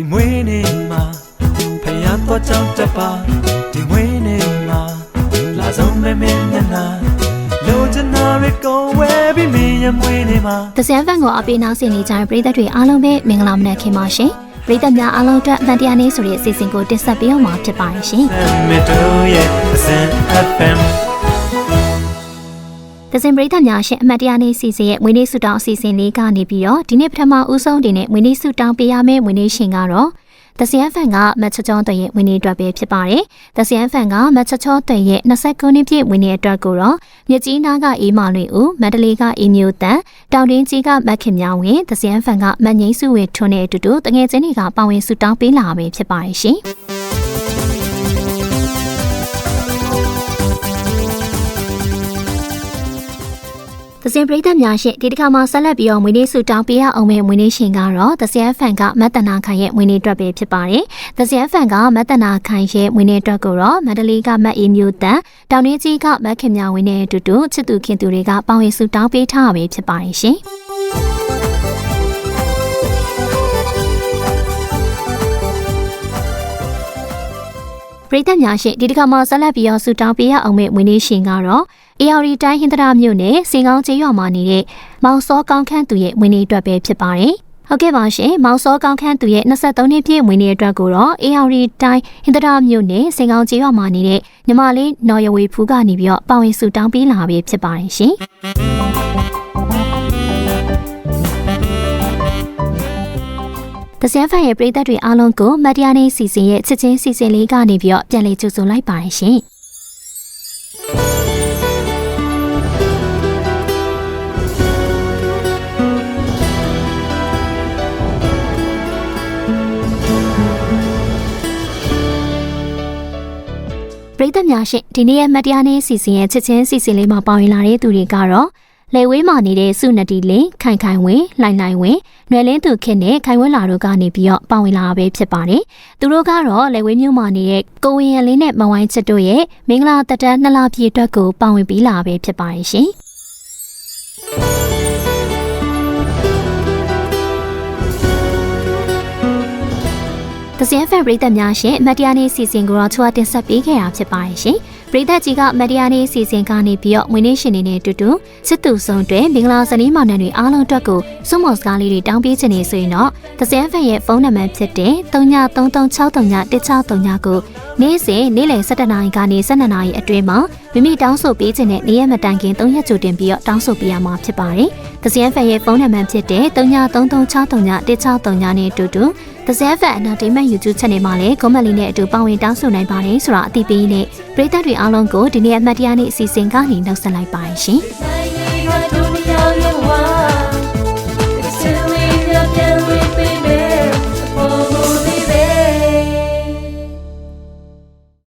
ဒီမွေးနေ့မှာဖယားတော့ကြောက်တပါဒီမွေးနေ့မှာလာဆုံးမမင်းနဲ့နာလိုချင်တာရကိုဝဲပြီးမင်းရဲ့မွေးနေ့မှာတစံဖန်ကိုအပေးနောက်ဆင်နေကြတဲ့ပရိသတ်တွေအားလုံးပဲမင်္ဂလာမနက်ခင်ပါရှင်ပရိသတ်များအားလုံးအတွက်အတန်တရားနေ့ဆိုတဲ့အစီအစဉ်ကိုတင်ဆက်ပေးအောင်မှာဖြစ်ပါတယ်ရှင်။ မစ်တို့ရဲ့အစင် FM ။သစံပရိသတ်များရှင်အမှန်တရားနေ့စီစဉ်ရဲ့မွေးနေ့ဆုတောင်းအစီအစဉ်လေးကနေပြီးတော့ဒီနေ့ပထမဦးဆုံးတင်တဲ့မွေးနေ့ဆုတောင်းပေးရမယ့်မွေးနေ့ရှင်ကတော့သစံဖန်ကမတ်ချချောတွင်ရဲ့ဝင်းနေအတွက်ပဲဖြစ်ပါတယ်။သစံဖန်ကမတ်ချချောတွင်ရဲ့29နှစ်ပြည့်ဝင်းနေအတွက်ကိုတော့မြကြီးနားကအေးမာလွင်ဦးမန္တလေးကအေးမျိုးတန်တောင်တွင်းကြီးကမက်ခင်မြောင်ဝင်သစံဖန်ကမတ်ငိမ့်စုဝေထွန်းတဲ့အတူတူတငယ်ချင်းတွေကပါဝင်ဆူတောင်းပေးလာပဲဖြစ်ပါတယ်ရှင်။ သစင်ပရိသတ်များရှင်ဒီတစ်ခါမှာဆက်လက်ပြီးတော့မွေးနေ့ဆုတောင်းပေးရအောင်မယ့်မွေးနေ့ရှင်ကတော့သစင်ဖန်ကမတ်တနာခိုင်ရဲ့မွေးနေ့အတွက်ပဲဖြစ်ပါတယ်။သစင်ဖန်ကမတ်တနာခိုင်ရဲ့မွေးနေ့အတွက်ကိုတော့မန္တလေးကမတ်အေးမျိုးတန်တောင်နေကြီးကမတ်ခင်မြောင်ဝင်းနဲ့အတူတူချစ်သူခင်သူတွေကပါဝင်ဆုတောင်းပေးထားတာပဲဖြစ်ပါတယ်ရှင်။ပရိသတ်များရှင်ဒီတစ်ခါမှာဆက်လက်ပြီးတော့ဆူတောင်းပေးရအောင်မယ့်ဝင်းလေးရှင်ကတော့ AR တိုင်းဟင်္ဒရာမြို့နယ်စင်ကောင်းကျေးရွာမှာနေတဲ့မောင်စောကောင်းခန့်သူရဲ့ဝင်းလေးအတွက်ပဲဖြစ်ပါတယ်။ဟုတ်ကဲ့ပါရှင်မောင်စောကောင်းခန့်သူရဲ့23နှစ်ပြည့်ဝင်းလေးအတွက်ကိုတော့ AR တိုင်းဟင်္ဒရာမြို့နယ်စင်ကောင်းကျေးရွာမှာနေတဲ့ညီမလေးနော်ရဝေဖူးကနေပြီးတော့ပါဝင်ဆူတောင်းပေးလာပဲဖြစ်ပါတယ်ရှင်။တစန်ဖန်ရဲ့ပရိသတ်တွေအားလုံးကိုမတ်တရားနေ့စီစဉ်ရဲ့ချစ်ချင်းစီစဉ်လေးကနေပြီးတော့ပြန်လည်ကြိုဆိုလိုက်ပါတယ်ရှင်။ ပရိသတ်များရှင်ဒီနေ့ရဲ့မတ်တရားနေ့စီစဉ်ရဲ့ချစ်ချင်းစီစဉ်လေးမှာပါဝင်လာတဲ့သူတွေကတော့လေဝေးမှာနေတဲ့စုနတီလင်းခိုင်ခိုင်ဝင်းလှိုင်လှိုင်ဝင်းနွယ်လင်းသူခင်နဲ့ခိုင်ဝင်းလာတို့ကနေပြီးတော့ပါဝင်လာတာပဲဖြစ်ပါတယ်။သူတို့ကတော့လေဝေးမြို့မှာနေတဲ့ကိုဝင်းရန်လေးနဲ့မဝိုင်းချစ်တို့ရဲ့မင်္ဂလာတက်တန်းနှစ်လပြည့်အတွက်ကိုပါဝင်ပြီးလာတာပဲဖြစ်ပါတယ်ရှင်။ တစင်ဖန်ပရိသတ်များရှင်မတ်တရားနေ့စီစဉ်ကိုတော့ချွာတင်ဆက်ပေးခဲ့တာဖြစ်ပါတယ်ရှင်ပရိသတ်ကြီးကမတ်တရားနေ့စီစဉ်ကနေပြီးတော့မွေးနေ့ရှင်နေနဲ့အတူတူစစ်သူဆောင်တွေမင်္ဂလာဇနီးမောင်နှံတွေအားလုံးအတွက်ကိုစွမော်စကားလေးတွေတောင်းပေးခြင်းနေဆိုရင်တော့တစင်ဖန်ရဲ့ဖုန်းနံပါတ်ဖြစ်တဲ့3933631639ကိုနေ့စဉ်နေ့လယ်7:00နာရီကနေ12:00နာရီအတွင်းမှာမိမိတောင်းဆိုပေးခြင်းနဲ့နေ့ရက်မတိုင်ခင်3ရက်ကြိုတင်ပြီးတော့တောင်းဆိုပေးရမှာဖြစ်ပါတယ်။တစင်ဖန်ရဲ့ဖုန်းနံပါတ်ဖြစ်တဲ့3933631639နဲ့အတူတူ The Seven Entertainment YouTube Channel မှာလည်း comment လေးနဲ့အတူပါဝင်တောင်းဆိုနိုင်ပါတယ်ဆိုတာအသိပေးရင်းနဲ့ပရိသတ်တွေအားလုံးကိုဒီနေ့အမှတ်တရနေ့အစီအစဉ်ကနေနှုတ်ဆက်လိုက်ပါတယ်ရှင်။